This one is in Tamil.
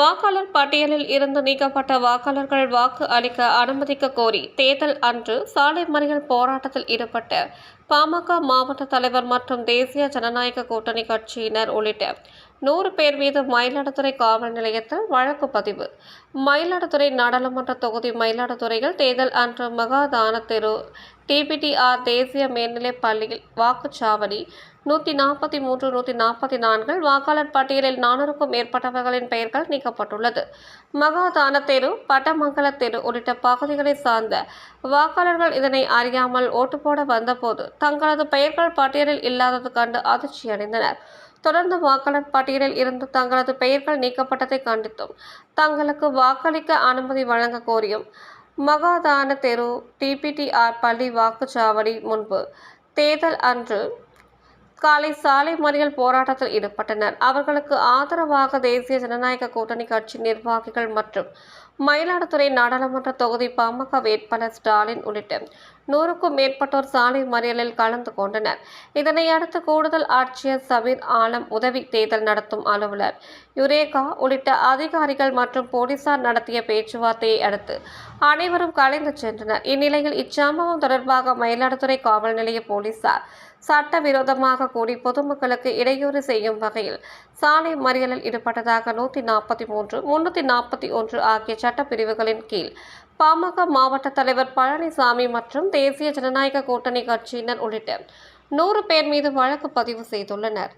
வாக்காளர் பட்டியலில் இருந்து நீக்கப்பட்ட வாக்காளர்கள் வாக்கு அளிக்க அனுமதிக்க கோரி தேர்தல் அன்று சாலை மறியல் போராட்டத்தில் ஈடுபட்ட பாமக மாவட்ட தலைவர் மற்றும் தேசிய ஜனநாயக கூட்டணி கட்சியினர் உள்ளிட்ட நூறு பேர் மீது மயிலாடுதுறை காவல் நிலையத்தில் வழக்கு பதிவு. மயிலாடுதுறை நாடாளுமன்ற தொகுதி மயிலாடுதுறையில் தேர்தல் அன்று மகாதான தெரு டிபிடிஆர் தேசிய மேல்நிலைப் பள்ளியில் வாக்குச்சாவடி. நூற்றி நாற்பத்தி மூன்று நூற்றி நாற்பத்தி நான்கில் வாக்காளர் பட்டியலில் நானூறுக்கும் மேற்பட்டவர்களின் பெயர்கள் நீக்கப்பட்டுள்ளது. மகாதான தெரு பட்டமங்கல தெரு உள்ளிட்ட பகுதிகளை சார்ந்த வாக்காளர்கள் இதனை அறியாமல் ஓட்டு போட வந்தபோது தங்களது பெயர்கள் பட்டியலில் இல்லாதது கண்டு அதிர்ச்சியடைந்தனர் தொடர்ந்து வாக்காளர் பட்டியலில் இருந்து தங்களது பெயர்கள் நீக்கப்பட்டதை கண்டித்தும் தங்களுக்கு வாக்களிக்க அனுமதி வழங்க கோரியும் மகாதான தெரு டிபிடிஆர் பள்ளி வாக்குச்சாவடி முன்பு. தேர்தல் அன்று காலை சாலை மறியல் போராட்டத்தில் ஈடுபட்டனர். அவர்களுக்கு ஆதரவாக தேசிய ஜனநாயக கூட்டணி கட்சி நிர்வாகிகள் மற்றும் மயிலாடுதுறை நாடாளுமன்ற தொகுதி பாமக வேட்பாளர் ஸ்டாலின் உள்ளிட்ட நூறுக்கும் மேற்பட்டோர் சாலை மறியலில் கலந்து கொண்டனர். இதனை அடுத்து கூடுதல் ஆட்சியர் சபீர் ஆலம் உதவி தேர்தல் நடத்தும் அலுவலர் யுரேகா உள்ளிட்ட அதிகாரிகள் மற்றும் போலீசார் நடத்திய பேச்சுவார்த்தையை அடுத்து அனைவரும் கலைந்து சென்றனர். இந்நிலையில் இச்சம்பவம் தொடர்பாக மயிலாடுதுறை காவல் நிலைய போலீசார் சட்டவிரோதமாக கூடி பொதுமக்களுக்கு இடையூறு செய்யும் வகையில் சாலை மறியலில் ஈடுபட்டதாக நூற்றி நாற்பத்தி மூன்று முன்னூற்றி நாற்பத்தி ஒன்று ஆகிய சட்டப்பிரிவுகளின் கீழ் பாமக மாவட்ட தலைவர் பழனிசாமி மற்றும் தேசிய ஜனநாயக கூட்டணி கட்சியினர் உள்ளிட்ட நூறு பேர் மீது வழக்கு பதிவு செய்துள்ளனர்.